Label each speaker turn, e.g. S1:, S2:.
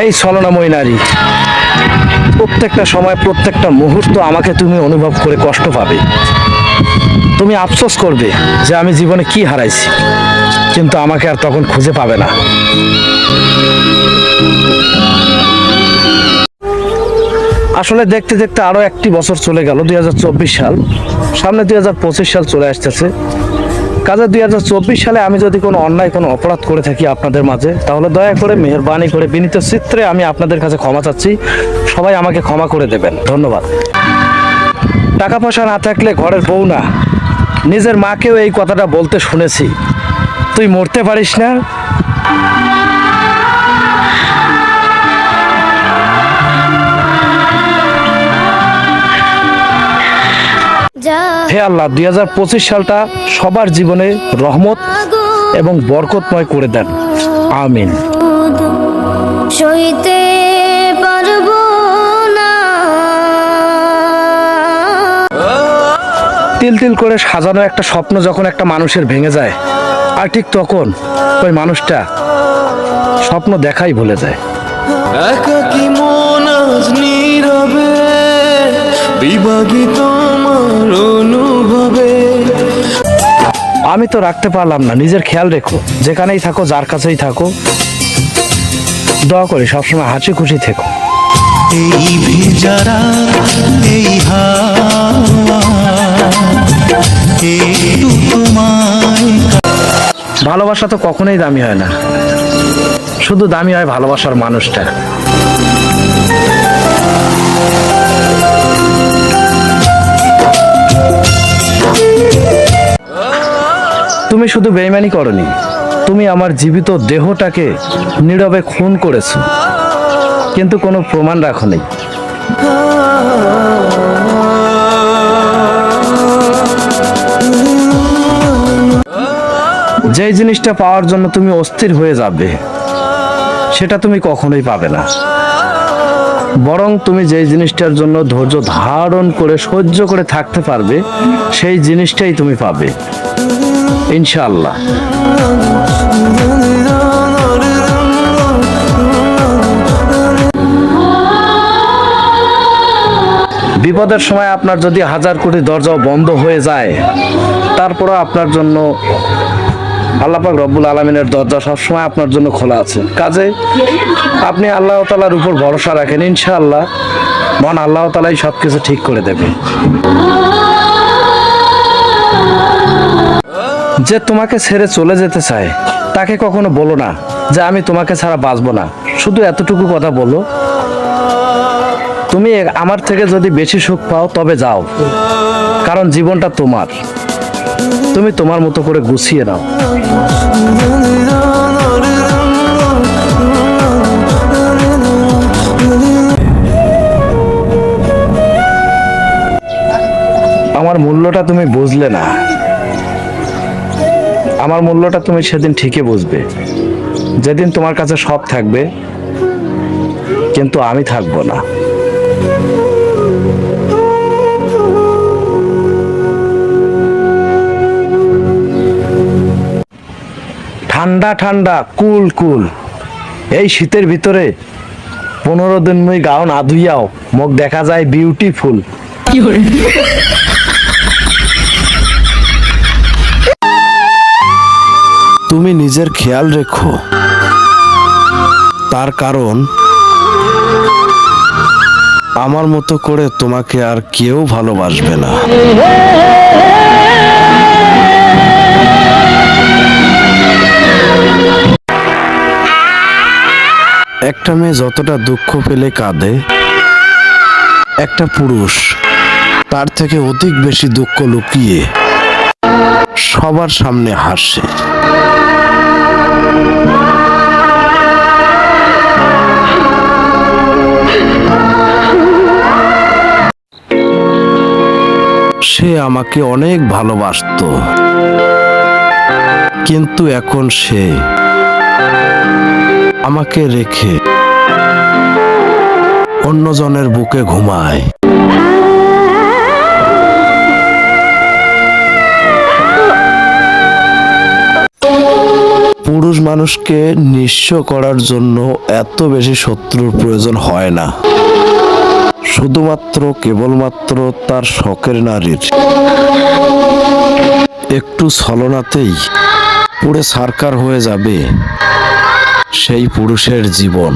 S1: এই ছলনাময়ী নারী, প্রত্যেকটা সময়, প্রত্যেকটা মুহূর্ত আমাকে তুমি অনুভব করে কষ্ট পাবে। তুমি আফসোস করবে যে আমি জীবনে কি হারাইছি, কিন্তু আমাকে আর তখন খুঁজে পাবে না। আসলে দেখতে দেখতে আরও একটি বছর চলে গেল, দুই হাজার চব্বিশ সাল। সামনে দুই হাজার পঁচিশ সাল চলে আসতেছে। কাজে দুই হাজার চব্বিশ সালে আমি যদি কোনো অন্যায়, কোনো অপরাধ করে থাকি আপনাদের মাঝে, তাহলে দয়া করে, মেহরবানি করে, বিনীত চিত্রে আমি আপনাদের কাছে ক্ষমা চাচ্ছি। সবাই আমাকে ক্ষমা করে দেবেন। ধন্যবাদ। টাকা পয়সা না থাকলে ঘরের বউ না। নিজের মাকেও এই কথাটা বলতে শুনেছি। তুই মরতে পারিস না। হে আল্লাহ দুই হাজার পঁচিশ সালটা সবার জীবনে রহমত এবং বরকতময় করে দেন। আমিন।
S2: সইতে পারব না।
S1: তিল তিল করে সাজানো একটা স্বপ্ন যখন একটা মানুষের ভেঙে যায় আর ঠিক তখন ওই মানুষটা স্বপ্ন দেখাই ভুলে যায়।
S3: মন আজ নীরবে তোমার অনুভবে
S1: আমি তো রাখতে পারলাম না নিজের খেয়াল রেখো। যেখানেই থাকো যার কাছেই থাকো। দোয়া করি সবসময় হাসি খুশি থেকো।
S3: এই ভিজারা এই
S1: ভালোবাসা তো কখনোই দামি হয় না। শুধু দামি হয় ভালোবাসার মানুষটা। তুমি শুধু বেইমানি করনি, তুমি আমার জীবিত দেহটাকে নীরবে খুন করেছ। কিন্তু কোনো প্রমাণ রাখো নেই। যেই জিনিসটা পাওয়ার জন্য তুমি অস্থির হয়ে যাবে, সেটা তুমি কখনোই পাবে না। বরং তুমি যেই জিনিসটার জন্য ধৈর্য ধারণ করে সহ্য করে থাকতে পারবে, সেই জিনিসটাই তুমি পাবে। ইনশাআল্লাহ। বিপদের সময় আপনার যদি হাজার কোটি দরজাও বন্ধ হয়ে যায়, তারপরও আপনার জন্য আল্লাপাক রব্বুল আলমিনের দরজা সবসময় আপনার জন্য খোলা আছে। কাজে আপনি আল্লাহ তালার উপর ভরসা রাখেন, ইনশাআল্লাহ। মন আল্লাহ তালাই সব কিছু ঠিক করে দেবে যে তোমাকে ছেড়ে চলে যেতে চায়, তাকে কখনো বলো না যে আমি তোমাকে ছাড়া বাঁচবো না। শুধু এতটুকু কথা বলো। তুমি আমার থেকে যদি বেশি সুখ পাও, তবে যাও। কারণ জীবনটা তোমার। তুমি তোমার মতো করে গুছিয়ে নাও। আমার মূল্যটা তুমি বুঝলে না। আমার মূল্যটা তুমি সেদিন ঠিকই বুঝবে। যেদিন তোমার কাছে সব থাকবে, কিন্তু আমি থাকব না। ঠান্ডা ঠান্ডা, কুল কুল। এই শীতের ভিতরে পনেরো দিন মই না ধুইয়াও মুখ দেখা যায় বিউটিফুল তুমি নিজের খেয়াল রেখো। তার কারণ, আমার মতো করে তোমাকে আর কেউ ভালোবাসবে না। একটা মেয়ে যতটা দুঃখ পেলে কাঁদে, একটা পুরুষ তার থেকে অধিক বেশি দুঃখ লুকিয়ে সবার সামনে হাসে। সে আমাকে অনেক ভালোবাসতো। কিন্তু এখন সে আমাকে রেখে অন্যজনের বুকে ঘুমায়। পুরুষ মানুষকে নিঃস্ব করার জন্য এত বেশি শত্রুর প্রয়োজন হয় না। শুধুমাত্র কেবলমাত্র তার শখের নারীর। একটু ছলনাতেই পুড়ে সারকার হয়ে যাবে সেই পুরুষের জীবন।